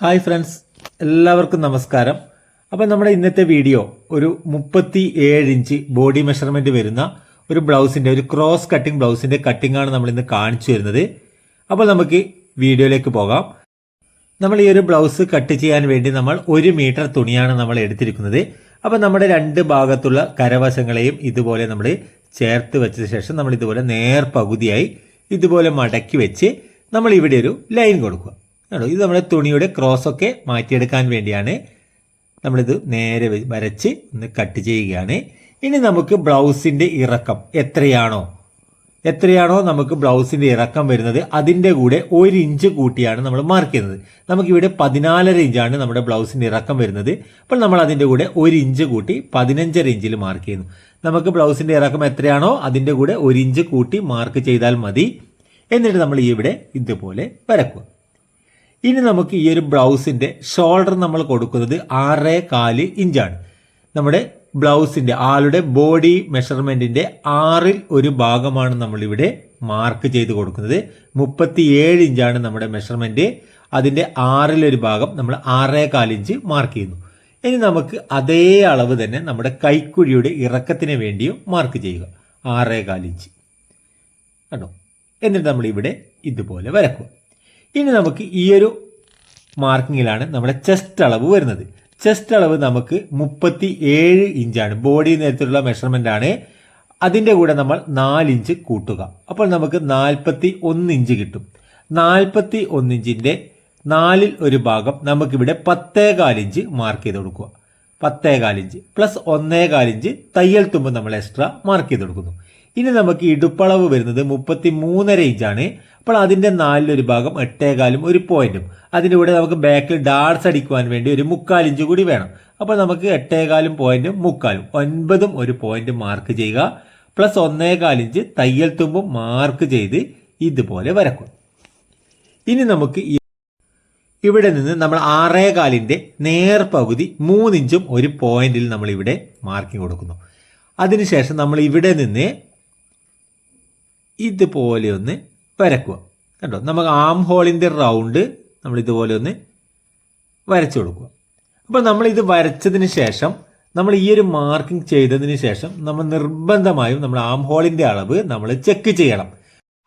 Hi friends എല്ലാവർക്കും നമസ്കാരം. അപ്പം നമ്മുടെ ഇന്നത്തെ വീഡിയോ ഒരു മുപ്പത്തി ഏഴ് ഇഞ്ച് ബോഡി മെഷർമെന്റ് വരുന്ന ഒരു ബ്ലൗസിന്റെ ഒരു ക്രോസ് കട്ടിംഗ് ബ്ലൗസിന്റെ കട്ടിംഗ് ആണ് നമ്മൾ ഇന്ന് കാണിച്ചു വരുന്നത് അപ്പോൾ നമുക്ക് വീഡിയോയിലേക്ക് പോകാം. നമ്മൾ ഈ ഒരു ബ്ലൗസ് കട്ട് ചെയ്യാൻ വേണ്ടി നമ്മൾ ഒരു മീറ്റർ തുണിയാണ് നമ്മൾ എടുത്തിരിക്കുന്നത്. അപ്പം നമ്മുടെ രണ്ട് ഭാഗത്തുള്ള കരവശങ്ങളെയും ഇതുപോലെ നമ്മൾ ചേർത്ത് വെച്ച ശേഷം നമ്മൾ ഇതുപോലെ നേർ പകുതിയായി ഇതുപോലെ മടക്കി വെച്ച് നമ്മൾ ഇവിടെ ഒരു ലൈൻ കൊടുക്കുക. കേട്ടോ ഇത് നമ്മുടെ തുണിയുടെ ക്രോസ് ഒക്കെ മാറ്റിയെടുക്കാൻ വേണ്ടിയാണ് നമ്മളിത് നേരെ വരച്ച് ഒന്ന് കട്ട് ചെയ്യുകയാണ്. ഇനി നമുക്ക് ബ്ലൗസിന്റെ ഇറക്കം എത്രയാണോ? എത്രയാണോ നമുക്ക് ബ്ലൗസിന്റെ ഇറക്കം വരുന്നത്? അതിന്റെ കൂടെ ഒരു ഇഞ്ച് കൂട്ടിയാണ് നമ്മൾ മാർക്ക് ചെയ്യുന്നത്. നമുക്കിവിടെ പതിനാലര ഇഞ്ചാണ് നമ്മുടെ ബ്ലൗസിന്റെ ഇറക്കം വരുന്നത്. അപ്പോൾ നമ്മൾ അതിന്റെ കൂടെ ഒരു ഇഞ്ച് കൂട്ടി പതിനഞ്ചര ഇഞ്ചിൽ മാർക്ക് ചെയ്യുന്നു. നമുക്ക് ബ്ലൗസിന്റെ ഇറക്കം എത്രയാണോ അതിന്റെ കൂടെ ഒരു ഇഞ്ച് കൂട്ടി മാർക്ക് ചെയ്താൽ മതി. എന്നിട്ട് നമ്മൾ ഇവിടെ ഇതുപോലെ വരക്കുക. ഇനി നമുക്ക് ഈ ഒരു ബ്ലൗസിന്റെ ഷോൾഡർ നമ്മൾ കൊടുക്കുന്നത് ആറ് കാൽ ഇഞ്ചാണ്. നമ്മുടെ ബ്ലൗസിന്റെ ആളുടെ ബോഡി മെഷർമെന്റിന്റെ ആറിൽ ഒരു ഭാഗമാണ് നമ്മളിവിടെ മാർക്ക് ചെയ്ത് കൊടുക്കുന്നത്. മുപ്പത്തിയേഴ് ഇഞ്ചാണ് നമ്മുടെ മെഷർമെന്റ്. അതിന്റെ ആറിലൊരു ഭാഗം നമ്മൾ ആറേ കാലിഞ്ച് മാർക്ക് ചെയ്യുന്നു. ഇനി നമുക്ക് അതേ അളവ് തന്നെ നമ്മുടെ കൈക്കുഴിയുടെ ഇറക്കത്തിന് വേണ്ടിയും മാർക്ക് ചെയ്യുക. ആറേ കാലിഞ്ച് കണ്ടോ? എന്നിട്ട് നമ്മൾ ഇവിടെ ഇതുപോലെ വരക്കുക. ഇനി നമുക്ക് ഈ ഒരു മാർക്കിങ്ങിലാണ് നമ്മുടെ ചെസ്റ്റ് അളവ് വരുന്നത്. ചെസ്റ്റ് അളവ് നമുക്ക് മുപ്പത്തി ഏഴ് ഇഞ്ചാണ്. ബോഡി നേരത്തിലുള്ള മെഷർമെന്റ് ആണ് അതിന്റെ കൂടെ നമ്മൾ നാല് ഇഞ്ച് കൂട്ടുക. അപ്പോൾ നമുക്ക് നാൽപ്പത്തി ഒന്ന് ഇഞ്ച് കിട്ടും. നാൽപ്പത്തി ഒന്ന് ഇഞ്ചിന്റെ നാലിൽ ഒരു ഭാഗം നമുക്കിവിടെ പത്തേകാൽ ഇഞ്ച് മാർക്ക് ചെയ്ത് കൊടുക്കുക. പത്തേകാൽ ഇഞ്ച് പ്ലസ് ഒന്നേകാൽ ഇഞ്ച് തയ്യൽ തുമ്പ് നമ്മൾ എക്സ്ട്രാ മാർക്ക് ചെയ്ത് കൊടുക്കുന്നു. ഇനി നമുക്ക് ഇടുപ്പളവ് വരുന്നത് മുപ്പത്തി മൂന്നര ഇഞ്ചാണ് അപ്പോൾ അതിന്റെ നാലിലൊരു ഭാഗം എട്ടേകാലും ഒരു പോയിന്റും അതിന്റെ കൂടെ നമുക്ക് ബാക്കിൽ ഡാർസ് അടിക്കുവാൻ വേണ്ടി ഒരു മുക്കാൽ ഇഞ്ച് കൂടി വേണം. അപ്പോൾ നമുക്ക് എട്ടേകാലും പോയിന്റും മുക്കാലും ഒൻപതും ഒരു പോയിന്റ് മാർക്ക് ചെയ്യുക. പ്ലസ് ഒന്നേകാൽ ഇഞ്ച് തയ്യൽ തുമ്പും മാർക്ക് ചെയ്ത് ഇതുപോലെ വരക്കും ഇനി നമുക്ക് ഇവിടെ നിന്ന് നമ്മൾ ആറേകാലിന്റെ നേർ പകുതി മൂന്നിഞ്ചും ഒരു പോയിന്റിൽ നമ്മൾ ഇവിടെ മാർക്കിംഗ് കൊടുക്കുന്നു. അതിനുശേഷം നമ്മൾ ഇവിടെ നിന്ന് ഇതുപോലെ ഒന്ന് വരക്കുക. കണ്ടോ? നമുക്ക് ആം ഹോളിന്റെ റൗണ്ട് നമ്മൾ ഇതുപോലെ ഒന്ന് വരച്ചു കൊടുക്കുക. അപ്പോൾ നമ്മൾ ഇത് വരച്ചതിന് ശേഷം നമ്മൾ ഈ ഒരു മാർക്കിംഗ് ചെയ്തതിന് ശേഷം നമ്മൾ നിർബന്ധമായും നമ്മൾ ആം ഹോളിന്റെ അളവ് നമ്മൾ ചെക്ക് ചെയ്യണം.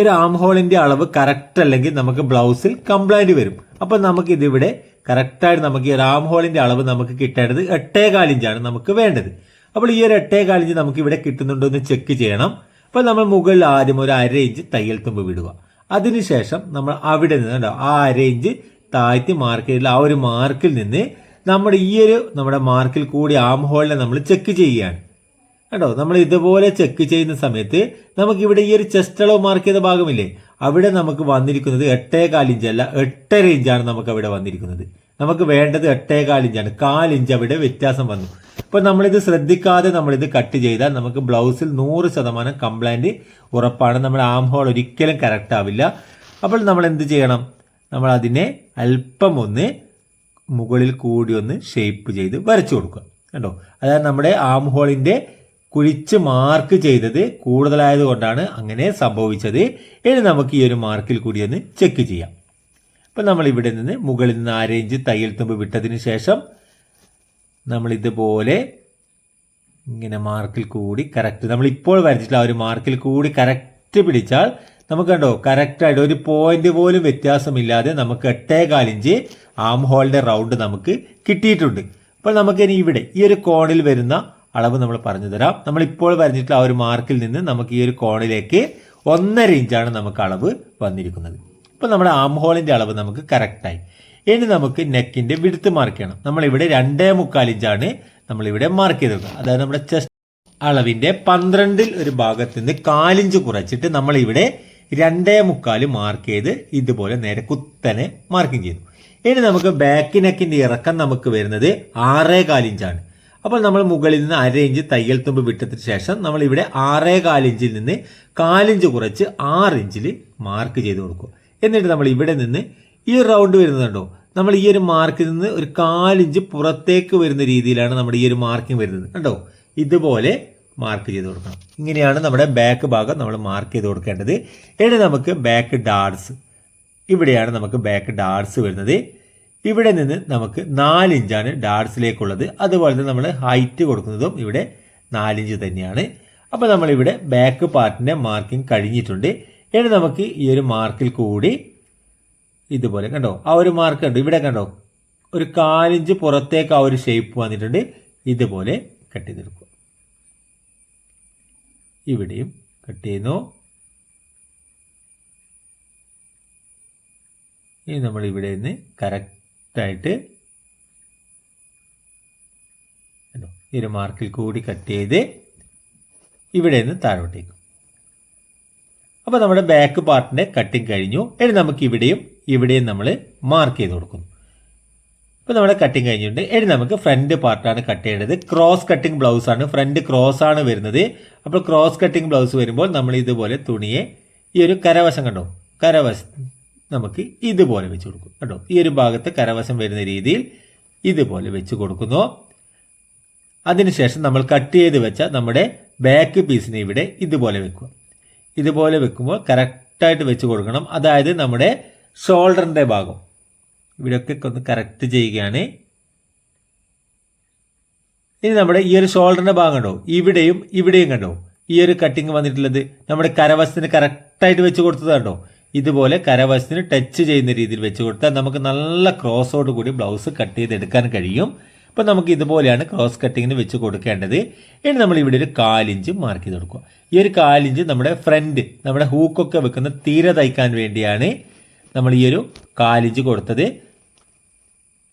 ഒരു ആം ഹോളിന്റെ അളവ് കറക്റ്റ് അല്ലെങ്കിൽ നമുക്ക് ബ്ലൗസിൽ കംപ്ലൈന്റ് വരും. അപ്പൊ നമുക്ക് ഇതിവിടെ കറക്റ്റായിട്ട് നമുക്ക് ഈ ഒരു ആം ഹോളിന്റെ അളവ് നമുക്ക് കിട്ടേണ്ടത് എട്ടേകാൽ ഇഞ്ചാണ് നമുക്ക് വേണ്ടത്. അപ്പോൾ ഈ ഒരു എട്ടേകാൽ ഇഞ്ച് നമുക്ക് ഇവിടെ കിട്ടുന്നുണ്ടോ എന്ന് ചെക്ക് ചെയ്യണം. അപ്പോൾ നമ്മൾ മുകളിൽ ആദ്യം ഒരു അര ഇഞ്ച് തയ്യൽ തുമ്പ് വിടുക. അതിനുശേഷം നമ്മൾ അവിടെ നിന്ന് കണ്ടോ ആ അര ഇഞ്ച് താഴ്ത്തി മാർക്ക് ആ ഒരു മാർക്കിൽ നിന്ന് നമ്മുടെ ഈ ഒരു നമ്മുടെ മാർക്കിൽ കൂടി ആം ഹോളിനെ നമ്മൾ ചെക്ക് ചെയ്യുകയാണ്. കേട്ടോ നമ്മൾ ഇതുപോലെ ചെക്ക് ചെയ്യുന്ന സമയത്ത് നമുക്ക് ഇവിടെ ഈ ഒരു ചെസ്റ്റ് അളവ് മാർക്ക് ചെയ്ത ഭാഗമില്ലേ? അവിടെ നമുക്ക് വന്നിരിക്കുന്നത് എട്ടേകാൽ ഇഞ്ച് അല്ല എട്ടര ഇഞ്ചാണ് നമുക്ക് അവിടെ വന്നിരിക്കുന്നത്. നമുക്ക് വേണ്ടത് എട്ടേകാൽ ഇഞ്ചാണ്. ഇഞ്ച് അവിടെ വ്യത്യാസം വന്നു. അപ്പോൾ നമ്മളിത് ശ്രദ്ധിക്കാതെ നമ്മളിത് കട്ട് ചെയ്താൽ നമുക്ക് ബ്ലൗസിൽ നൂറ് ശതമാനം കംപ്ലൈന്റ് ഉറപ്പാണ്. നമ്മുടെ ആം ഹോൾ ഒരിക്കലും കറക്റ്റ് ആവില്ല. അപ്പോൾ നമ്മൾ എന്ത് ചെയ്യണം? നമ്മൾ അതിനെ അല്പം ഒന്ന് മുകളിൽ കൂടി ഒന്ന് ഷേപ്പ് ചെയ്ത് വരച്ചു കൊടുക്കുക. കേട്ടോ അതായത് നമ്മുടെ ആം ഹോളിന്റെ കുഴിച്ച് മാർക്ക് ചെയ്തത് കൂടുതലായത് കൊണ്ടാണ് അങ്ങനെ സംഭവിച്ചത്. ഇനി നമുക്ക് ഈ ഒരു മാർക്കിൽ കൂടി ഒന്ന് ചെക്ക് ചെയ്യാം. അപ്പം നമ്മൾ ഇവിടെ നിന്ന് മുകളിൽ നിന്ന് ആ ഇഞ്ച് തയ്യൽ തുമ്പ് വിട്ടതിന് ശേഷം നമ്മൾ ഇതുപോലെ ഇങ്ങനെ മാർക്കിൽ കൂടി കറക്റ്റ് നമ്മൾ ഇപ്പോൾ വരച്ചിട്ടുള്ള ആ ഒരു മാർക്കിൽ കൂടി കറക്റ്റ് പിടിച്ചാൽ നമുക്ക് കണ്ടോ കറക്റ്റായിട്ട് ഒരു പോയിന്റ് പോലും വ്യത്യാസമില്ലാതെ നമുക്ക് എട്ടേകാൽ ഇഞ്ച് ആം ഹോളിന്റെ റൗണ്ട് നമുക്ക് കിട്ടിയിട്ടുണ്ട്. അപ്പോൾ നമുക്ക് ഇനി ഇവിടെ ഈ ഒരു കോണിൽ വരുന്ന അളവ് നമ്മൾ പറഞ്ഞു തരാം. നമ്മൾ ഇപ്പോൾ വരച്ചിട്ടുള്ള ആ ഒരു മാർക്കിൽ നിന്ന് നമുക്ക് ഈ ഒരു കോണിലേക്ക് ഒന്നര ഇഞ്ചാണ് നമുക്ക് അളവ് വന്നിരിക്കുന്നത്. ഇപ്പോൾ നമ്മുടെ ആം ഹോളിന്റെ അളവ് നമുക്ക് കറക്റ്റായി ഇനി നമുക്ക് നെക്കിന്റെ വിടുത്ത് മാർക്ക് ചെയ്യണം. നമ്മളിവിടെ രണ്ടേ മുക്കാൽ ഇഞ്ചാണ് നമ്മളിവിടെ മാർക്ക് ചെയ്തത്. അതായത് നമ്മുടെ ചെസ്റ്റ് അളവിന്റെ പന്ത്രണ്ടിൽ ഒരു ഭാഗത്ത് നിന്ന് കാലിഞ്ച് കുറച്ചിട്ട് നമ്മൾ ഇവിടെ രണ്ടേ മുക്കാൽ മാർക്ക് ചെയ്ത് ഇതുപോലെ നേരെ കുത്തനെ മാർക്കിംഗ് ചെയ്തു. ഇനി നമുക്ക് ബാക്ക് നെക്കിന്റെ ഇറക്കം നമുക്ക് വരുന്നത് ആറേ കാലിഞ്ചാണ് അപ്പോൾ നമ്മൾ മുകളിൽ നിന്ന് അര ഇഞ്ച് തയ്യൽ തുമ്പ് വിട്ടതിന് ശേഷം നമ്മൾ ഇവിടെ ആറേ കാലിഞ്ചിൽ നിന്ന് കാലിഞ്ച് കുറച്ച് ആറ് ഇഞ്ചിൽ മാർക്ക് ചെയ്ത് കൊടുക്കും എന്നിട്ട് നമ്മൾ ഇവിടെ നിന്ന് ഈ റൗണ്ട് വരുന്നുണ്ടോ നമ്മൾ ഈ ഒരു മാർക്കിൽ നിന്ന് ഒരു കാലിഞ്ച് പുറത്തേക്ക് വരുന്ന രീതിയിലാണ് നമ്മുടെ ഈ ഒരു മാർക്കിംഗ് വരുന്നത്. കണ്ടോ? ഇതുപോലെ മാർക്ക് ചെയ്ത് കൊടുക്കണം. ഇങ്ങനെയാണ് നമ്മുടെ ബാക്ക് ഭാഗം നമ്മൾ മാർക്ക് ചെയ്ത് കൊടുക്കേണ്ടത്. ഇനി നമുക്ക് ബാക്ക് ഡാർട്സ് ഇവിടെയാണ് നമുക്ക് ബാക്ക് ഡാർട്സ് വരുന്നത്. ഇവിടെ നിന്ന് നമുക്ക് നാലിഞ്ചാണ് ഡാർട്സിലേക്കുള്ളത് അതുപോലെ തന്നെ നമ്മൾ ഹൈറ്റ് കൊടുക്കുന്നതും ഇവിടെ നാലിഞ്ച് തന്നെയാണ്. അപ്പോൾ നമ്മളിവിടെ ബാക്ക് പാർട്ടിന്റെ മാർക്കിംഗ് കഴിഞ്ഞിട്ടുണ്ട്. ഇനി നമുക്ക് ഈ ഒരു മാർക്കിൽ കൂടി ഇതുപോലെ കണ്ടോ? ആ ഒരു മാർക്ക് ഉണ്ട് ഇവിടെ കണ്ടോ? ഒരു കാലിഞ്ച് പുറത്തേക്ക് ആ ഒരു ഷേപ്പ് വന്നിട്ടുണ്ട്. ഇതുപോലെ കട്ട് ചെയ്തെടുക്കുക. ഇവിടെയും കട്ട് ചെയ്യുന്നു. ഇനി നമ്മൾ ഇവിടെ നിന്ന് കറക്റ്റായിട്ട് ഈ ഒരു മാർക്കിൽ കൂടി കട്ട് ചെയ്ത് ഇവിടെ നിന്ന് താഴോട്ടേക്കും. അപ്പോൾ നമ്മുടെ ബാക്ക് പാർട്ടിന്റെ കട്ടിങ് കഴിഞ്ഞു. ഇനി നമുക്ക് ഇവിടെയും ഇവിടെയും നമ്മൾ മാർക്ക് ചെയ്ത് കൊടുക്കുന്നു. അപ്പോൾ നമ്മുടെ കട്ടിങ് കഴിഞ്ഞിട്ടുണ്ട്. ഇനി നമുക്ക് ഫ്രണ്ട് പാർട്ടാണ് കട്ട് ചെയ്യേണ്ടത്. ക്രോസ് കട്ടിങ് ബ്ലൗസ് ആണ്. ഫ്രണ്ട് ക്രോസ് ആണ് വരുന്നത്. അപ്പോൾ ക്രോസ് കട്ടിങ് ബ്ലൗസ് വരുമ്പോൾ നമ്മൾ ഇതുപോലെ തുണിയെ ഈ ഒരു കരവശം കണ്ടോ? കരവശം. നമുക്ക് ഇതുപോലെ വെച്ച് കൊടുക്കും. കേട്ടോ ഈ ഒരു ഭാഗത്ത് കരവശം വരുന്ന രീതിയിൽ ഇതുപോലെ വെച്ച് കൊടുക്കുന്നു. അതിനുശേഷം നമ്മൾ കട്ട് ചെയ്ത് വെച്ച നമ്മുടെ ബാക്ക് പീസിനെ ഇവിടെ ഇതുപോലെ വെക്കുക. ഇതുപോലെ വെക്കുമ്പോൾ കറക്റ്റായിട്ട് വെച്ച് കൊടുക്കണം. അതായത് നമ്മുടെ ഷോൾഡറിന്റെ ഭാഗം. ഇവിടെയൊക്കെ ഒന്ന് കറക്റ്റ് ചെയ്യുകയാണ്. ഇനി നമ്മുടെ ഈ ഒരു ഷോൾഡറിന്റെ ഭാഗം കണ്ടോ? ഇവിടെയും ഇവിടെയും കണ്ടോ? ഈ ഒരു കട്ടിങ് വന്നിട്ടുള്ളത് നമ്മുടെ കരവശത്തിന് കറക്റ്റായിട്ട് വെച്ച് കൊടുത്തത് കണ്ടോ? ഇതുപോലെ കരവശത്തിന് ടച്ച് ചെയ്യുന്ന രീതിയിൽ വെച്ച് കൊടുത്താൽ നമുക്ക് നല്ല ക്രോസോട് കൂടി ബ്ലൗസ് കട്ട് ചെയ്തെടുക്കാൻ കഴിയും. അപ്പോൾ നമുക്ക് ഇതുപോലെയാണ് ക്രോസ് കട്ടിങ്ങിന് വെച്ച് കൊടുക്കേണ്ടത്. ഇനി നമ്മൾ ഇവിടെ ഒരു കാലിഞ്ച് മാർക്ക് ചെയ്ത് കൊടുക്കുക. ഈ ഒരു കാലിഞ്ച് നമ്മുടെ ഫ്രണ്ട് നമ്മുടെ ഹൂക്കൊക്കെ വെക്കുന്ന തീര തയ്ക്കാൻ വേണ്ടിയാണ് നമ്മൾ ഈ ഒരു കാലിഞ്ച് കൊടുത്തത്.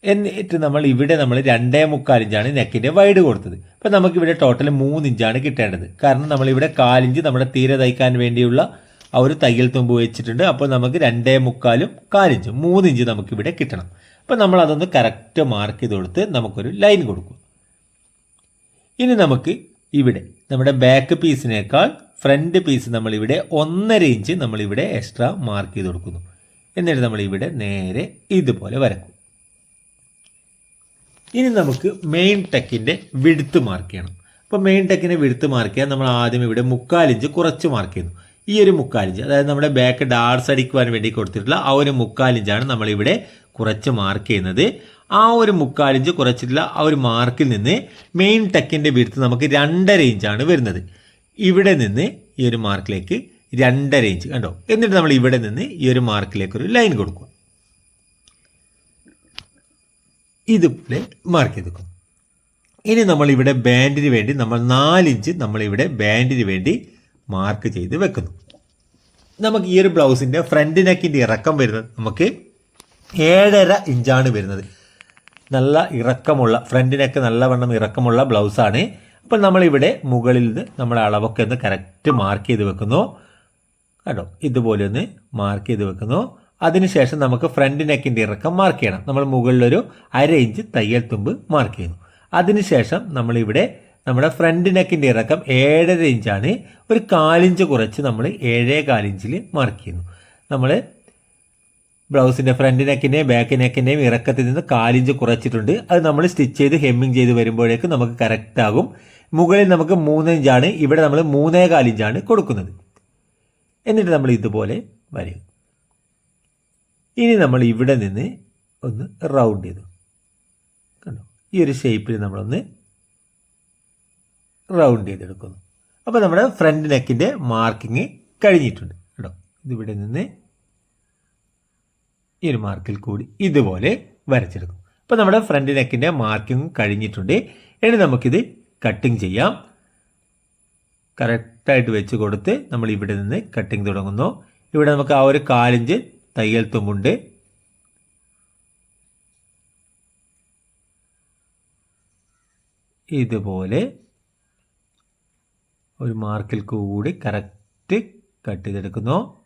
എന്നിട്ട് നമ്മൾ ഇവിടെ നമ്മൾ രണ്ടേ മുക്കാലിഞ്ചാണ് നെക്കിന്റെ വൈഡ് കൊടുത്തത്. അപ്പോൾ നമുക്കിവിടെ ടോട്ടൽ മൂന്നിഞ്ചാണ് കിട്ടേണ്ടത്. കാരണം നമ്മളിവിടെ കാലിഞ്ച് നമ്മുടെ തീര തയ്ക്കാൻ വേണ്ടിയുള്ള ആ ഒരു തയ്യൽ തുമ്പ് വെച്ചിട്ടുണ്ട്. അപ്പോൾ നമുക്ക് രണ്ടേ മുക്കാലും കാലിഞ്ച് മൂന്നിഞ്ച് നമുക്കിവിടെ കിട്ടണം. അപ്പോൾ നമ്മൾ അതൊന്ന് കറക്റ്റ് മാർക്ക് ചെയ്ത് കൊടുത്ത് നമുക്കൊരു ലൈൻ കൊടുക്കും. ഇനി നമുക്ക് ഇവിടെ നമ്മുടെ ബാക്ക് പീസിനേക്കാൾ ഫ്രണ്ട് പീസ് നമ്മളിവിടെ ഒന്നര ഇഞ്ച് നമ്മളിവിടെ എക്സ്ട്രാ മാർക്ക് ചെയ്ത് കൊടുക്കുന്നു. എന്നിട്ട് നമ്മളിവിടെ നേരെ ഇതുപോലെ വരക്കും. ഇനി നമുക്ക് മെയിൻ ടെക്കിന്റെ വിടുത്ത് മാർക്ക് ചെയ്യണം. അപ്പോൾ മെയിൻ ടെക്കിന്റെ വിടുത്ത് മാർക്ക് ചെയ്യാൻ നമ്മൾ ആദ്യം ഇവിടെ മുക്കാലിഞ്ച് കുറച്ച് മാർക്ക് ചെയ്യുന്നു. ഈ ഒരു മുക്കാലിഞ്ച് അതായത് നമ്മുടെ ബാക്ക് ഡാർസ് അടിക്കുവാൻ വേണ്ടി കൊടുത്തിട്ടുള്ള ആ ഒരു മുക്കാലിഞ്ചാണ് നമ്മളിവിടെ കുറച്ച് മാർക്ക് ചെയ്യുന്നത്. ആ ഒരു മുക്കാലിഞ്ച് കുറച്ചിട്ടുള്ള ആ ഒരു മാർക്കിൽ നിന്ന് മെയിൻ ടെക്കിന്റെ വിടുത്ത് നമുക്ക് രണ്ടര ഇഞ്ചാണ് വരുന്നത്. ഇവിടെ നിന്ന് ഈ ഒരു മാർക്കിലേക്ക് രണ്ടര ഇഞ്ച് കണ്ടോ? എന്നിട്ട് നമ്മൾ ഇവിടെ നിന്ന് ഈ ഒരു മാർക്കിലേക്ക് ഒരു ലൈൻ കൊടുക്കുക. ഇതുപോലെ മാർക്ക് ചെയ്ത് ഇനി നമ്മൾ ഇവിടെ ബാൻഡിന് വേണ്ടി നമ്മൾ നാലിഞ്ച് നമ്മളിവിടെ ബാൻഡിന് വേണ്ടി മാർക്ക് ചെയ്ത് വെക്കുന്നു. നമുക്ക് ഈ ഒരു ബ്ലൗസിന്റെ ഫ്രണ്ട് നെക്കിന്റെ ഇറക്കം വരുന്നത് നമുക്ക് ഏഴര ഇഞ്ചാണ് വരുന്നത്. നല്ല ഇറക്കമുള്ള ഫ്രണ്ട് നെക്ക് നല്ലവണ്ണം ഇറക്കമുള്ള ബ്ലൗസാണ്. അപ്പം നമ്മളിവിടെ മുകളിൽ നിന്ന് നമ്മുടെ അളവൊക്കെ ഒന്ന് കറക്റ്റ് മാർക്ക് ചെയ്ത് വെക്കുന്നു. കേട്ടോ ഇതുപോലെ ഒന്ന് മാർക്ക് ചെയ്ത് വെക്കുന്നു. അതിനുശേഷം നമുക്ക് ഫ്രണ്ട് നെക്കിന്റെ ഇറക്കം മാർക്ക് ചെയ്യണം. നമ്മൾ മുകളിലൊരു അര ഇഞ്ച് തയ്യൽ തുമ്പ് മാർക്ക് ചെയ്യുന്നു. അതിനുശേഷം നമ്മളിവിടെ നമ്മുടെ ഫ്രണ്ട് നെക്കിന്റെ ഇറക്കം ഏഴര ഇഞ്ചാണ്. ഒരു കാലിഞ്ച് കുറച്ച് നമ്മൾ ഏഴേ കാലിഞ്ചിൽ മാർക്ക് ചെയ്യുന്നു. നമ്മൾ ബ്ലൗസിന്റെ ഫ്രണ്ട് നെക്കിന്റെയും ബാക്ക് നെക്കിന്റെയും ഇറക്കത്തിൽ നിന്ന് കാലിഞ്ച് കുറച്ചിട്ടുണ്ട്. അത് നമ്മൾ സ്റ്റിച്ച് ചെയ്ത് ഹെമ്മിങ് ചെയ്ത് വരുമ്പോഴേക്കും നമുക്ക് കറക്റ്റ് ആകും. മുകളിൽ നമുക്ക് മൂന്ന് ഇഞ്ചാണ്. ഇവിടെ നമ്മൾ മൂന്നേ കാലിഞ്ചാണ് കൊടുക്കുന്നത്. എന്നിട്ട് നമ്മൾ ഇതുപോലെ വരും ഇനി നമ്മൾ ഇവിടെ നിന്ന് ഒന്ന് റൗണ്ട് ചെയ്തു. കണ്ടോ? ഈ ഒരു ഷേപ്പിൽ നമ്മളൊന്ന് റൗണ്ട് ചെയ്തെടുക്കുന്നു. അപ്പോൾ നമ്മുടെ ഫ്രണ്ട് നെക്കിന്റെ മാർക്കിങ് കഴിഞ്ഞിട്ടുണ്ട്. കേട്ടോ. ഇതിവിടെ നിന്ന് ഈ ഒരു മാർക്കിൽ കൂടി ഇതുപോലെ വരച്ചെടുക്കും. അപ്പോൾ നമ്മുടെ ഫ്രണ്ട് നെക്കിന്റെ മാർക്കിങ് കഴിഞ്ഞിട്ടുണ്ട്. ഇനി നമുക്കിത് കട്ടിങ് ചെയ്യാം. കറക്റ്റായിട്ട് വെച്ച് കൊടുത്ത് നമ്മൾ ഇവിടെ നിന്ന് കട്ടിങ് തുടങ്ങുന്നു. ഇവിടെ നമുക്ക് ആ ഒരു കാലിഞ്ച് തയ്യൽ തുമ്പുണ്ട്. ഇതുപോലെ ഒരു മാർക്കിൽ കൂടി കറക്റ്റ് കട്ട് ചെയ്തെടുക്കുന്നു.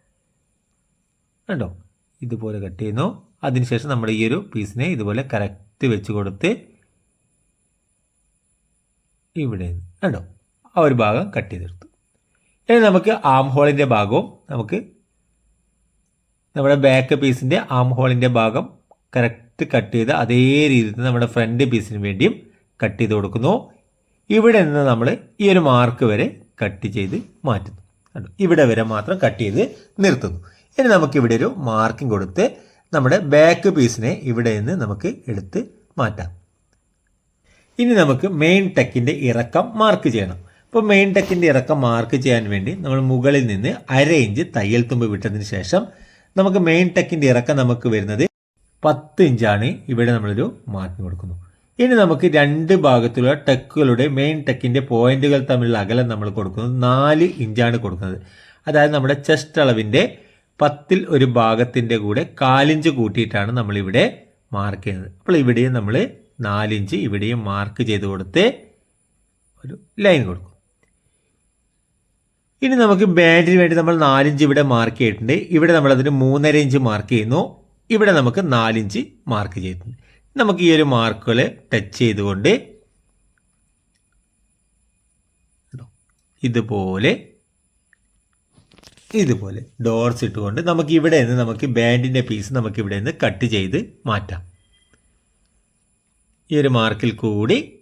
കണ്ടോ? ഇതുപോലെ കട്ട് ചെയ്യുന്നു. അതിനുശേഷം നമ്മൾ ഈ ഒരു പീസിനെ ഇതുപോലെ കറക്റ്റ് വെച്ച് കൊടുത്ത് ഇവിടെ കണ്ടോ? ആ ഒരു ഭാഗം കട്ട് ചെയ്തെടുത്തു. ഇനി നമുക്ക് ആം ഹോളിന്റെ ഭാഗവും നമുക്ക് നമ്മുടെ ബാക്ക് പീസിന്റെ ആം ഹോളിന്റെ ഭാഗം കറക്റ്റ് കട്ട് ചെയ്ത് അതേ രീതിയിൽ നമ്മുടെ ഫ്രണ്ട് പീസിന് വേണ്ടിയും കട്ട് ചെയ്ത് കൊടുക്കുന്നു. ഇവിടെ നിന്ന് നമ്മൾ ഈ ഒരു മാർക്ക് വരെ കട്ട് ചെയ്ത് മാറ്റുന്നു. കണ്ടോ? ഇവിടെ വരെ മാത്രം കട്ട് ചെയ്ത് നിർത്തുന്നു. ഇനി നമുക്കിവിടെ ഒരു മാർക്കിംഗ് കൊടുത്ത് നമ്മുടെ ബാക്ക് പീസിനെ ഇവിടെ നിന്ന് നമുക്ക് എടുത്ത് മാറ്റാം. ഇനി നമുക്ക് മെയിൻ ടെക്കിന്റെ ഇറക്കം മാർക്ക് ചെയ്യണം. അപ്പോൾ മെയിൻ ടെക്കിന്റെ ഇറക്കം മാർക്ക് ചെയ്യാൻ വേണ്ടി നമ്മൾ മുകളിൽ നിന്ന് അര ഇഞ്ച് തയ്യൽ തുമ്പ് വിട്ടതിന് ശേഷം നമുക്ക് മെയിൻ ടെക്കിന്റെ ഇറക്കം നമുക്ക് വരുന്നത് പത്ത് ഇഞ്ചാണ് ഇവിടെ നമ്മളൊരു മാർക്ക് കൊടുക്കുന്നു. ഇനി നമുക്ക് രണ്ട് ഭാഗത്തുള്ള ടെക്കുകളുടെ മെയിൻ ടെക്കിന്റെ പോയിന്റുകൾ തമ്മിലുള്ള അകലം നമ്മൾ കൊടുക്കുന്നത് നാല് ഇഞ്ചാണ് കൊടുക്കുന്നത്. അതായത് നമ്മുടെ ചെസ്റ്റ് അളവിന്റെ പത്തിൽ ഒരു ഭാഗത്തിന്റെ കൂടെ കാലിഞ്ച് കൂട്ടിയിട്ടാണ് നമ്മളിവിടെ മാർക്ക് ചെയ്യുന്നത്. അപ്പോൾ ഇവിടെയും നമ്മൾ നാലിഞ്ച് ഇവിടെയും മാർക്ക് ചെയ്ത് കൊടുത്ത് ഒരു ലൈൻ കൊടുക്കും. ഇനി നമുക്ക് ബാൻഡിന് വേണ്ടി നമ്മൾ നാലിഞ്ച് ഇവിടെ മാർക്ക് ചെയ്തിട്ടുണ്ട്. ഇവിടെ നമ്മളതിന് മൂന്നര ഇഞ്ച് മാർക്ക് ചെയ്യുന്നു. ഇവിടെ നമുക്ക് നാലിഞ്ച് മാർക്ക് ചെയ്തിട്ടുണ്ട്. നമുക്ക് ഈ ഒരു മാർക്കുകൾ ടച്ച് ചെയ്തുകൊണ്ട് ഇതുപോലെ ഇതുപോലെ ഡോർസ് ഇട്ടുകൊണ്ട് നമുക്ക് ഇവിടെ നിന്ന് നമുക്ക് ബാൻഡിന്റെ പീസ് നമുക്ക് ഇവിടെ നിന്ന് കട്ട് ചെയ്ത് മാറ്റാം. ഈ ഒരു മാർക്കിൽ കൂടി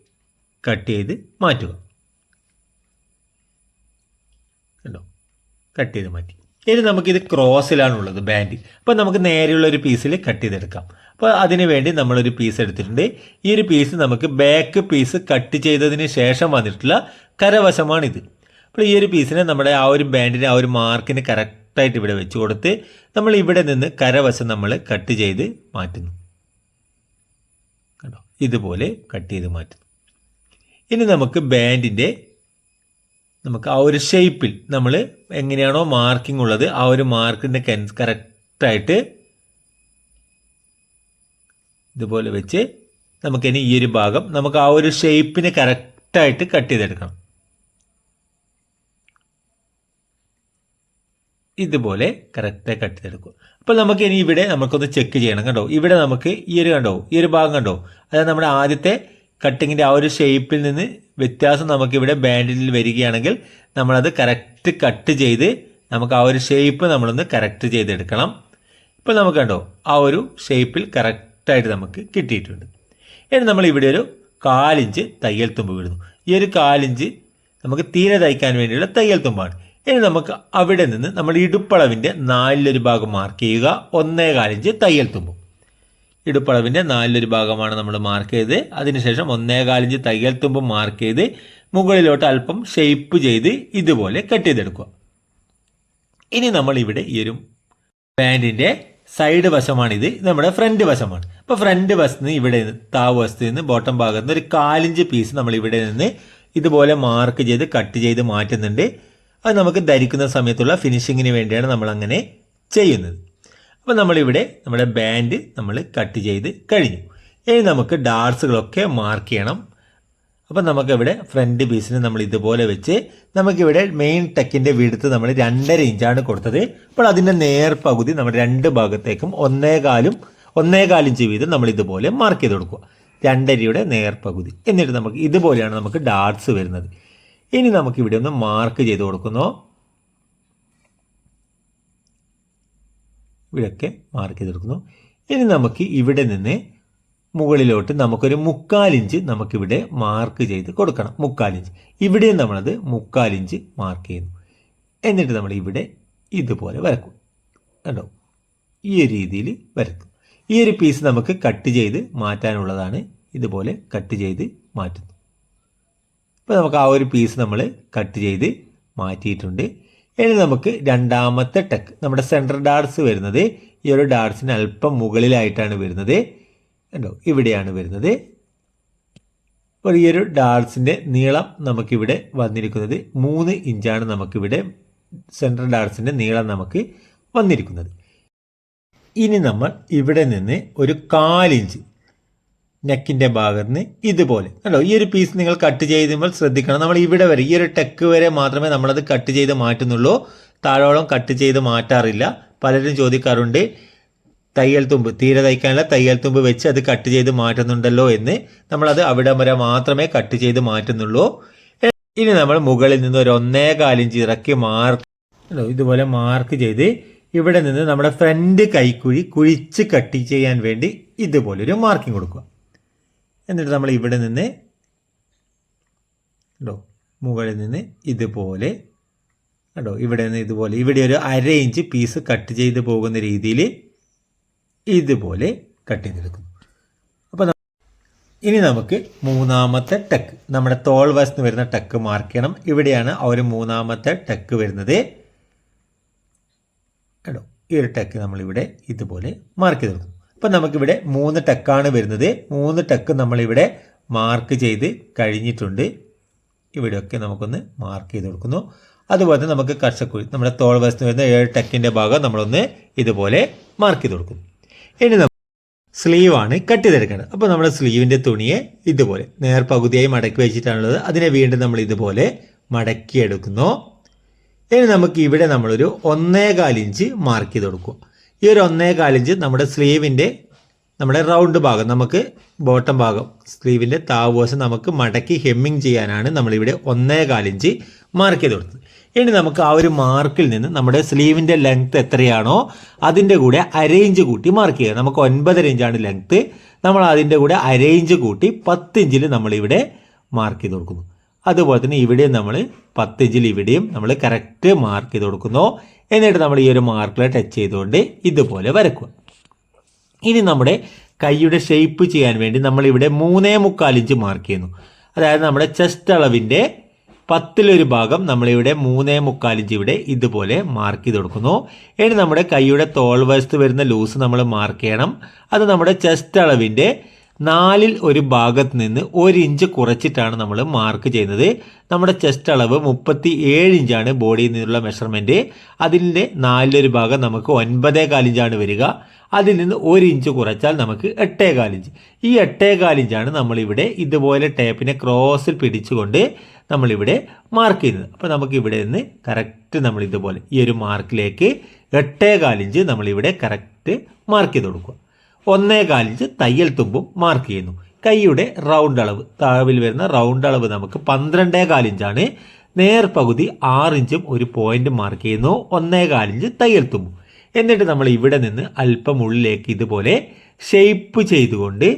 കട്ട് ചെയ്ത് മാറ്റുക. കണ്ടോ? കട്ട് ചെയ്ത് മാറ്റി. ഇനി നമുക്കിത് ക്രോസിലാണുള്ളത് ബാൻഡ് അപ്പോൾ നമുക്ക് നേരെയുള്ള ഒരു പീസിൽ കട്ട് ചെയ്തെടുക്കാം. അപ്പോൾ അതിന് വേണ്ടി നമ്മളൊരു പീസ് എടുത്തിട്ടുണ്ട്. ഈ ഒരു പീസ് നമുക്ക് ബാക്ക് പീസ് കട്ട് ചെയ്തതിന് ശേഷം വന്നിട്ടുള്ള കരവശമാണിത്. അപ്പോൾ ഈ ഒരു പീസിനെ നമ്മുടെ ആ ഒരു ബാൻഡിന് ആ ഒരു മാർക്കിന് കറക്റ്റായിട്ട് ഇവിടെ വെച്ച് കൊടുത്ത് നമ്മൾ ഇവിടെ നിന്ന് കരവശം നമ്മൾ കട്ട് ചെയ്ത് മാറ്റുന്നു. കണ്ടോ? ഇതുപോലെ കട്ട് ചെയ്ത് മാറ്റുന്നു. ഇനി നമുക്ക് ബാൻഡിന്റെ നമുക്ക് ആ ഒരു ഷേപ്പിൽ നമ്മൾ എങ്ങനെയാണോ മാർക്കിംഗ് ഉള്ളത് ആ ഒരു മാർക്കിന്റെ കറക്റ്റായിട്ട് ഇതുപോലെ വെച്ച് നമുക്കിനി ഈ ഒരു ഭാഗം നമുക്ക് ആ ഒരു ഷേപ്പിന് കറക്റ്റായിട്ട് കട്ട് ചെയ്തെടുക്കണം. ഇതുപോലെ കറക്റ്റായി കട്ട് ചെയ്തെടുക്കും. അപ്പോൾ നമുക്ക് ഇനി ഇവിടെ നമുക്കൊന്ന് ചെക്ക് ചെയ്യണം കണ്ടോ? ഇവിടെ നമുക്ക് ഈ ഒരു കണ്ടോ? ഈ ഒരു ഭാഗം കണ്ടോ? അതായത് നമ്മുടെ ആദ്യത്തെ കട്ടിങ്ങിന്റെ ആ ഒരു ഷേപ്പിൽ നിന്ന് വ്യത്യാസം നമുക്കിവിടെ ബാൻഡിൽ വരികയാണെങ്കിൽ നമ്മളത് കറക്റ്റ് കട്ട് ചെയ്ത് നമുക്ക് ആ ഒരു ഷേപ്പ് നമ്മളൊന്ന് കറക്റ്റ് ചെയ്തെടുക്കണം. ഇപ്പോൾ നമുക്ക് കണ്ടോ? ആ ഒരു ഷേപ്പിൽ കറക്റ്റായിട്ട് നമുക്ക് കിട്ടിയിട്ടുണ്ട്. ഇനി നമ്മൾ ഇവിടെ ഒരു കാലിഞ്ച് തയ്യൽ തുമ്പ് വിടുന്നു. ഈ ഒരു കാലിഞ്ച് നമുക്ക് തീരെ തയ്ക്കാൻ വേണ്ടിയുള്ള തയ്യൽ തുമ്പാണ്. ഇനി നമുക്ക് അവിടെ നിന്ന് നമ്മൾ ഇടുപ്പളവിന്റെ നാലിലൊരു ഭാഗം മാർക്ക് ചെയ്യുക. ഒന്നേ കാലിഞ്ച് തയ്യൽ തുമ്പും. ഇടുപ്പളവിന്റെ നാലിലൊരു ഭാഗമാണ് നമ്മൾ മാർക്ക് ചെയ്ത്. അതിനുശേഷം ഒന്നേ കാലിഞ്ച് തയ്യൽ തുമ്പ് മാർക്ക് ചെയ്ത് മുകളിലോട്ട് അല്പം ഷെയ്പ്പ് ചെയ്ത് ഇതുപോലെ കട്ട് ചെയ്തെടുക്കുക. ഇനി നമ്മൾ ഇവിടെ ഈ ഒരു പാന്റിന്റെ സൈഡ് വശമാണിത് നമ്മുടെ ഫ്രണ്ട് വശമാണ്. അപ്പോൾ ഫ്രണ്ട് വശത്ത് നിന്ന് ഇവിടെ താവ് വശത്ത് നിന്ന് ബോട്ടം ഭാഗത്ത് നിന്ന് ഒരു കാലിഞ്ച് പീസ് നമ്മൾ ഇവിടെ നിന്ന് ഇതുപോലെ മാർക്ക് ചെയ്ത് കട്ട് ചെയ്ത് മാറ്റുന്നുണ്ട്. അത് നമുക്ക് ധരിക്കുന്ന സമയത്തുള്ള ഫിനിഷിങ്ങിന് വേണ്ടിയാണ് നമ്മൾ അങ്ങനെ ചെയ്യുന്നത്. അപ്പോൾ നമ്മളിവിടെ നമ്മുടെ ബാൻഡ് നമ്മൾ കട്ട് ചെയ്ത് കഴിഞ്ഞു. ഇനി നമുക്ക് ഡാർസുകളൊക്കെ മാർക്ക് ചെയ്യണം. അപ്പോൾ നമുക്കിവിടെ ഫ്രണ്ട് പീസിന് നമ്മൾ ഇതുപോലെ വെച്ച് നമുക്കിവിടെ മെയിൻ ടെക്കിന്റെ വിടുത്ത് നമ്മൾ രണ്ടര ഇഞ്ചാണ് കൊടുത്തത്. അപ്പോൾ അതിന്റെ നേർപകുതി നമ്മൾ രണ്ട് ഭാഗത്തേക്കും ഒന്നേകാലും ഒന്നേകാൽ ഇഞ്ച് വീതം നമ്മൾ ഇതുപോലെ മാർക്ക് ചെയ്ത് കൊടുക്കുക. രണ്ടരയുടെ നേർപകുതി. എന്നിട്ട് നമുക്ക് ഇതുപോലെയാണ് നമുക്ക് ഡാർട്സ് വരുന്നത്. ഇനി നമുക്ക് ഇവിടെ ഒന്ന് മാർക്ക് ചെയ്ത് കൊടുക്കുന്നു. ഇവിടെയൊക്കെ മാർക്ക് ചെയ്ത് കൊടുക്കുന്നു. ഇനി നമുക്ക് ഇവിടെ നിന്ന് മുകളിലോട്ട് നമുക്കൊരു മുക്കാലിഞ്ച് നമുക്കിവിടെ മാർക്ക് ചെയ്ത് കൊടുക്കണം. മുക്കാലിഞ്ച് ഇവിടെയും നമ്മളത് മുക്കാലിഞ്ച് മാർക്ക് ചെയ്യുന്നു. എന്നിട്ട് നമ്മൾ ഇവിടെ ഇതുപോലെ വരക്കും. കണ്ടോ? ഈ ഒരു രീതിയിൽ വരക്കും. ഈ ഒരു പീസ് നമുക്ക് കട്ട് ചെയ്ത് മാറ്റാനുള്ളതാണ് ഇതുപോലെ കട്ട് ചെയ്ത് മാറ്റുന്നു അപ്പോൾ നമുക്ക് ആ ഒരു പീസ് നമ്മൾ കട്ട് ചെയ്ത് മാറ്റിയിട്ടുണ്ട്. ഇനി നമുക്ക് രണ്ടാമത്തെ ടെക്ക് നമ്മുടെ സെൻട്രൽ ഡാർസ് വരുന്നത് ഈ ഒരു ഡാർട്സിന് അല്പം മുകളിലായിട്ടാണ് വരുന്നത്. കണ്ടോ? ഇവിടെയാണ് വരുന്നത്. അപ്പോൾ ഈ ഒരു ഡാർസിന്റെ നീളം നമുക്കിവിടെ വന്നിരിക്കുന്നത് മൂന്ന് ഇഞ്ചാണ് നമുക്കിവിടെ സെൻട്രൽ ഡാർസിന്റെ നീളം നമുക്ക് വന്നിരിക്കുന്നത്. ഇനി നമ്മൾ ഇവിടെ നിന്ന് ഒരു കാലിഞ്ച് നെക്കിന്റെ ഭാഗത്ത് നിന്ന് ഇതുപോലെ കണ്ടോ? ഈ ഒരു പീസ് നിങ്ങൾ കട്ട് ചെയ്യുമ്പോൾ ശ്രദ്ധിക്കണം. നമ്മൾ ഇവിടെ വരെ ഈ ഒരു ടെക്ക് വരെ മാത്രമേ നമ്മളത് കട്ട് ചെയ്ത് മാറ്റുന്നുള്ളൂ. താഴോളം കട്ട് ചെയ്ത് മാറ്റാറില്ല. പലരും ചോദിക്കാറുണ്ട് തയ്യൽ തുമ്പ് തീരെ തയ്ക്കാനുള്ള തയ്യൽ തുമ്പ് വെച്ച് അത് കട്ട് ചെയ്ത് മാറ്റുന്നുണ്ടല്ലോ എന്ന് നമ്മളത് അവിടെ വരെ മാത്രമേ കട്ട് ചെയ്ത് മാറ്റുന്നുള്ളൂ. ഇനി നമ്മൾ മുകളിൽ നിന്ന് ഒരു ഒന്നേ കാലിഞ്ച് ഇറക്കി മാർക്ക് ഇതുപോലെ മാർക്ക് ചെയ്ത് ഇവിടെ നിന്ന് നമ്മുടെ ഫ്രണ്ട് കൈക്കുഴി കുഴിച്ച് കട്ട് ചെയ്യാൻ വേണ്ടി ഇതുപോലൊരു മാർക്കിംഗ് കൊടുക്കുക. എന്നിട്ട് നമ്മൾ ഇവിടെ നിന്ന് കണ്ടോ മുകളിൽ നിന്ന് ഇതുപോലെ കണ്ടോ ഇവിടെ നിന്ന് ഇതുപോലെ ഇവിടെ ഒരു അര ഇഞ്ച് പീസ് കട്ട് ചെയ്ത് പോകുന്ന രീതിയിൽ ഇതുപോലെ കട്ട് ചെയ്തെടുക്കുന്നു അപ്പോൾ ഇനി നമുക്ക് മൂന്നാമത്തെ ടക്ക് നമ്മുടെ തോൾ വശത്ത് വരുന്ന ടക്ക് മാർക്ക് ചെയ്യണം. ഇവിടെയാണ് ആ ഒരു മൂന്നാമത്തെ ടക്ക് വരുന്നത്. കേട്ടോ ഈ ഒരു ടക്ക് നമ്മളിവിടെ ഇതുപോലെ മാർക്ക് ചെയ്ത് കൊടുക്കുന്നു അപ്പം നമുക്കിവിടെ മൂന്ന് ടക്കാണ് വരുന്നത്. മൂന്ന് ടക്ക് നമ്മളിവിടെ മാർക്ക് ചെയ്ത് കഴിഞ്ഞിട്ടുണ്ട്. ഇവിടെയൊക്കെ നമുക്കൊന്ന് മാർക്ക് ചെയ്ത് കൊടുക്കുന്നു. അതുപോലെ നമുക്ക് കർഷക്കുഴി നമ്മുടെ തോൾ വശത്ത് വരുന്ന ഏഴ് ടക്കിന്റെ ഭാഗം നമ്മളൊന്ന് ഇതുപോലെ മാർക്ക് ചെയ്ത് കൊടുക്കും. ഇനി നമ്മൾ സ്ലീവാണ് കട്ട് ചെയ്തെടുക്കേണ്ടത്. അപ്പോൾ നമ്മുടെ സ്ലീവിന്റെ തുണിയെ ഇതുപോലെ നേർപകുതിയായി മടക്കി വെച്ചിട്ടാണുള്ളത്. അതിനെ വീണ്ടും നമ്മൾ ഇതുപോലെ മടക്കിയെടുക്കുന്നു. ഇനി നമുക്ക് ഇവിടെ നമ്മളൊരു ഒന്നേകാലിഞ്ച് മാർക്ക് ചെയ്ത് കൊടുക്കുക. ഈ ഒരു ഒന്നേകാൽ ഇഞ്ച് നമ്മുടെ സ്ലീവിന്റെ നമ്മുടെ റൗണ്ട് ഭാഗം നമുക്ക് ബോട്ടം ഭാഗം സ്ലീവിന്റെ താവോസം നമുക്ക് മടക്കി ഹെമ്മിങ് ചെയ്യാനാണ് നമ്മളിവിടെ ഒന്നേകാലിഞ്ച് മാർക്ക് ചെയ്ത് കൊടുത്തത്. ഇനി നമുക്ക് ആ ഒരു മാർക്കിൽ നിന്ന് നമ്മുടെ സ്ലീവിന്റെ ലെങ്ത് എത്രയാണോ അതിന്റെ കൂടെ അരയിഞ്ച് കൂട്ടി മാർക്ക് ചെയ്യുക. നമുക്ക് ഒൻപതര ഇഞ്ചാണ് ലെങ്ത് നമ്മൾ അതിന്റെ കൂടെ അരയിഞ്ച് കൂട്ടി പത്ത് ഇഞ്ചിൽ നമ്മളിവിടെ മാർക്ക് ചെയ്ത് കൊടുക്കുന്നു. അതുപോലെ തന്നെ ഇവിടെയും നമ്മൾ പത്ത് ഇഞ്ചിൽ ഇവിടെയും നമ്മൾ കറക്റ്റ് മാർക്ക് ചെയ്ത് കൊടുക്കുന്നു. എന്നിട്ട് നമ്മൾ ഈ ഒരു മാർക്കിൽ ടച്ച് ചെയ്തുകൊണ്ട് ഇതുപോലെ വരക്കുക ഇനി നമ്മുടെ കൈയുടെ ഷേപ്പ് ചെയ്യാൻ വേണ്ടി നമ്മൾ ഇവിടെ മൂന്നേ മുക്കാൽ ഇഞ്ച് മാർക്ക് ചെയ്യുന്നു. അതായത് നമ്മുടെ ചെസ്റ്റ് അളവിന്റെ പത്തിലൊരു ഭാഗം നമ്മളിവിടെ മൂന്നേ മുക്കാൽ ഇഞ്ച് ഇവിടെ ഇതുപോലെ മാർക്ക് ചെയ്ത് കൊടുക്കുന്നു. ഇനി നമ്മുടെ കൈയുടെ തോൾ വശത്ത് വരുന്ന ലൂസ് നമ്മൾ മാർക്ക് ചെയ്യണം. അത് നമ്മുടെ ചെസ്റ്റ് അളവിന്റെ നാലിൽ ഒരു ഭാഗത്ത് നിന്ന് ഒരു ഇഞ്ച് കുറച്ചിട്ടാണ് നമ്മൾ മാർക്ക് ചെയ്യുന്നത്. നമ്മുടെ ചെസ്റ്റ് അളവ് മുപ്പത്തി ഏഴ് ഇഞ്ചാണ് ബോഡിയിൽ നിന്നുള്ള മെഷർമെന്റ് അതിന്റെ നാലിലൊരു ഭാഗം നമുക്ക് ഒൻപതേ കാലിഞ്ചാണ് വരിക. അതിൽ നിന്ന് ഒരു ഇഞ്ച് കുറച്ചാൽ നമുക്ക് എട്ടേ കാലിഞ്ച് ഈ എട്ടേ കാലിഞ്ചാണ് നമ്മളിവിടെ ഇതുപോലെ ടേപ്പിനെ ക്രോസിൽ പിടിച്ചുകൊണ്ട് നമ്മളിവിടെ മാർക്ക് ചെയ്യുന്നത്. അപ്പോൾ നമുക്ക് ഇവിടെ നിന്ന് കറക്റ്റ് നമ്മൾ ഇതുപോലെ ഈ ഒരു മാർക്കിലേക്ക് എട്ടേ കാലിഞ്ച് നമ്മളിവിടെ കറക്റ്റ് മാർക്ക് ചെയ്ത് കൊടുക്കുക. ഒന്നേ കാലിഞ്ച് തയ്യൽ തുമ്പും മാർക്ക് ചെയ്യുന്നു. കൈയുടെ റൗണ്ട് അളവ് താവിൽ വരുന്ന റൗണ്ട് അളവ് നമുക്ക് പന്ത്രണ്ടേ കാലിഞ്ചാണ്. നേർപകുതി ആറിഞ്ചും ഒരു പോയിന്റ് മാർക്ക് ചെയ്യുന്നു. ഒന്നേ കാലിഞ്ച് തയ്യൽ തുമ്പും. എന്നിട്ട് നമ്മൾ ഇവിടെ നിന്ന് അല്പം ഉള്ളിലേക്ക് ഇതുപോലെ ഷെയ്പ്പ് ചെയ്തുകൊണ്ട്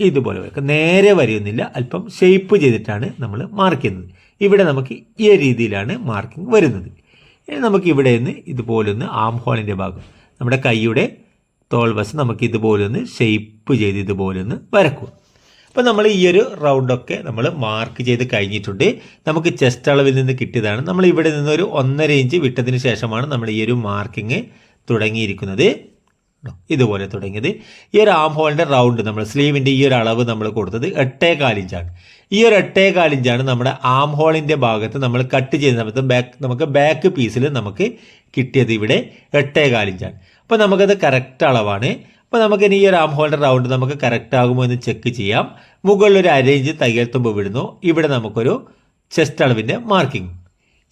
ഇതുപോലെ വരക്കുക നേരെ വരയുന്നില്ല അല്പം ഷെയ്പ്പ് ചെയ്തിട്ടാണ് നമ്മൾ മാർക്ക് ചെയ്യുന്നത്. ഇവിടെ നമുക്ക് ഈ രീതിയിലാണ് മാർക്കിംഗ് വരുന്നത്. ഇനി നമുക്ക് ഇവിടെ നിന്ന് ഇതുപോലെ ഒന്ന് ആം ഹോളിന്റെ ഭാഗം നമ്മുടെ കൈയുടെ തോൾവശം നമുക്ക് ഇതുപോലെ ഒന്ന് ഷെയ്പ്പ് ചെയ്ത് ഇതുപോലെ ഒന്ന് വരക്കുക. അപ്പോൾ നമ്മൾ ഈ ഒരു റൗണ്ടൊക്കെ നമ്മൾ മാർക്ക് ചെയ്ത് കഴിഞ്ഞിട്ടുണ്ട്. നമുക്ക് ചെസ്റ്റ് അളവിൽ നിന്ന് കിട്ടിയതാണ്. നമ്മൾ ഇവിടെ നിന്ന് ഒരു ഒന്നര ഇഞ്ച് വിട്ടതിന് ശേഷമാണ് നമ്മൾ ഈ ഒരു മാർക്കിങ് തുടങ്ങിയിരിക്കുന്നത്. ഇതുപോലെ തുടങ്ങിയത്. ഈ ഒരു ആം ഹോളിന്റെ റൗണ്ട് നമ്മൾ സ്ലീവിന്റെ ഈ ഒരു അളവ് നമ്മൾ കൊടുത്തത് എട്ടേ കാലിഞ്ചാണ് ഈ ഒരു എട്ടേ കാലിഞ്ചാണ് നമ്മുടെ ആം ഹോളിന്റെ ഭാഗത്ത് നമ്മൾ കട്ട് ചെയ്യുന്ന സമയത്ത് ബാക്ക് നമുക്ക് ബാക്ക് പീസിൽ നമുക്ക് കിട്ടിയത് ഇവിടെ എട്ടേ കാലിഞ്ചാണ് അപ്പോൾ നമുക്കത് കറക്റ്റ് അളവാണ്. അപ്പോൾ നമുക്ക് ഇനി ഈ ഒരു ആം ഹോളിന്റെ റൗണ്ട് നമുക്ക് കറക്റ്റ് ആകുമോ എന്ന് ചെക്ക് ചെയ്യാം. മുകളിൽ ഒരു അരയിഞ്ച് തയ്യൽ തുമ്പ് വിടുന്നു. ഇവിടെ നമുക്കൊരു ചെസ്റ്റ് അളവിന്റെ മാർക്കിംഗ്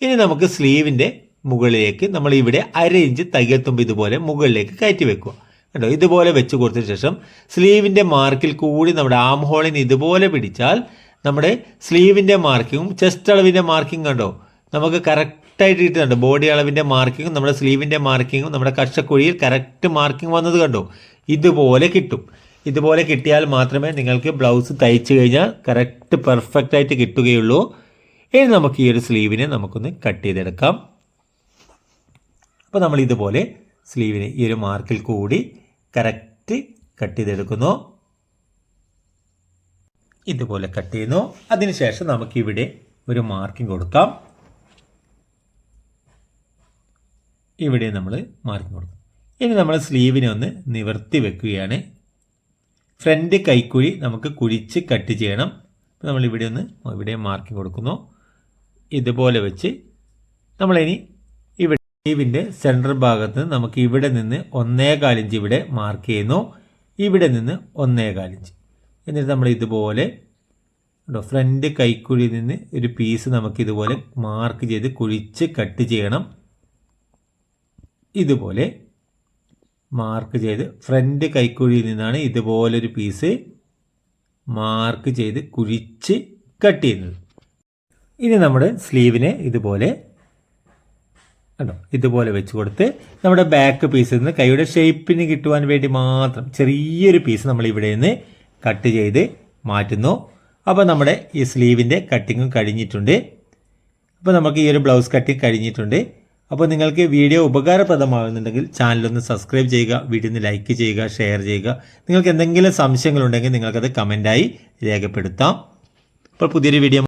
ഇനി നമുക്ക് സ്ലീവിന്റെ മുകളിലേക്ക് നമ്മൾ ഇവിടെ അര ഇഞ്ച് തയ്യൽ തുമ്പ് ഇതുപോലെ മുകളിലേക്ക് കയറ്റി വെക്കുക. കണ്ടോ? ഇതുപോലെ വെച്ച് കൊടുത്ത ശേഷം സ്ലീവിന്റെ മാർക്കിൽ കൂടി നമ്മുടെ ആം ഹോളിന് ഇതുപോലെ പിടിച്ചാൽ നമ്മുടെ സ്ലീവിന്റെ മാർക്കിങ്ങും ചെസ്റ്റ് അളവിന്റെ മാർക്കിംഗ് കണ്ടോ? നമുക്ക് കറക്റ്റായിട്ട് കിട്ടുന്നുണ്ട്. ബോഡി അളവിന്റെ മാർക്കിങ്ങും നമ്മുടെ സ്ലീവിന്റെ മാർക്കിങ്ങും നമ്മുടെ കഷക്കുഴിയിൽ കറക്റ്റ് മാർക്കിംഗ് വന്നത് കണ്ടോ? ഇതുപോലെ കിട്ടും. ഇതുപോലെ കിട്ടിയാൽ മാത്രമേ നിങ്ങൾക്ക് ബ്ലൗസ് തയ്ച്ചു കഴിഞ്ഞാൽ കറക്റ്റ് പെർഫെക്റ്റ് ആയിട്ട് കിട്ടുകയുള്ളൂ. ഇനി നമുക്ക് ഈ ഒരു സ്ലീവിനെ നമുക്കൊന്ന് കട്ട് ചെയ്തെടുക്കാം. അപ്പോൾ നമ്മൾ ഇതുപോലെ സ്ലീവിനെ ഈ ഒരു മാർക്കിൽ കൂടി കറക്റ്റ് കട്ട് ചെയ്തെടുക്കുന്നു. ഇതുപോലെ കട്ട് ചെയ്യുന്നു. അതിനുശേഷം നമുക്കിവിടെ ഒരു മാർക്കിംഗ് കൊടുക്കാം. ഇവിടെ നമ്മൾ മാർക്കിംഗ് കൊടുക്കും. ഇനി നമ്മൾ സ്ലീവിനെ ഒന്ന് നിവർത്തി വെക്കുകയാണ്. ഫ്രണ്ട് കൈക്കുഴി നമുക്ക് കുഴിച്ച് കട്ട് ചെയ്യണം. നമ്മൾ ഇവിടെ ഒന്ന് ഇവിടെ മാർക്കിംഗ് കൊടുക്കുന്നു. ഇതുപോലെ വെച്ച് നമ്മളിനി സ്ലീവിന്റെ സെൻട്രൽ ഭാഗത്ത് നമുക്ക് ഇവിടെ നിന്ന് ഒന്നേ ഇഞ്ച് ഇവിടെ മാർക്ക് ചെയ്യുന്നു. ഇവിടെ നിന്ന് ഒന്നേ ഇഞ്ച്. എന്നിട്ട് നമ്മൾ ഇതുപോലെ കേട്ടോ ഫ്രണ്ട് കൈക്കുഴിയിൽ നിന്ന് ഒരു പീസ് നമുക്ക് ഇതുപോലെ മാർക്ക് ചെയ്ത് കുഴിച്ച് കട്ട് ചെയ്യണം. ഇതുപോലെ മാർക്ക് ചെയ്ത് ഫ്രണ്ട് കൈക്കുഴിയിൽ നിന്നാണ് ഇതുപോലെ ഒരു പീസ് മാർക്ക് ചെയ്ത് കുഴിച്ച് കട്ട് ചെയ്യുന്നത്. ഇനി നമ്മുടെ സ്ലീവിനെ ഇതുപോലെ കണ്ടോ? ഇതുപോലെ വെച്ച് കൊടുത്ത് നമ്മുടെ ബാക്ക് പീസിൽ നിന്ന് കൈയുടെ ഷേപ്പിന് കിട്ടുവാൻ വേണ്ടി മാത്രം ചെറിയൊരു പീസ് നമ്മൾ ഇവിടെ നിന്ന് കട്ട് ചെയ്ത് മാറ്റുന്നു. അപ്പോൾ നമ്മുടെ ഈ സ്ലീവിന്റെ കട്ടിങ്ങും കഴിഞ്ഞിട്ടുണ്ട്. അപ്പോൾ നമുക്ക് ഈ ഒരു ബ്ലൗസ് കട്ടിങ് കഴിഞ്ഞിട്ടുണ്ട്. അപ്പോൾ നിങ്ങൾക്ക് വീഡിയോ ഉപകാരപ്രദമാകുന്നുണ്ടെങ്കിൽ ചാനലൊന്ന് സബ്സ്ക്രൈബ് ചെയ്യുക വീഡിയോ ഒന്ന് ലൈക്ക് ചെയ്യുക ഷെയർ ചെയ്യുക. നിങ്ങൾക്ക് എന്തെങ്കിലും സംശയങ്ങളുണ്ടെങ്കിൽ നിങ്ങൾക്കത് കമന്റായി രേഖപ്പെടുത്താം. അപ്പോൾ പുതിയൊരു വീഡിയോ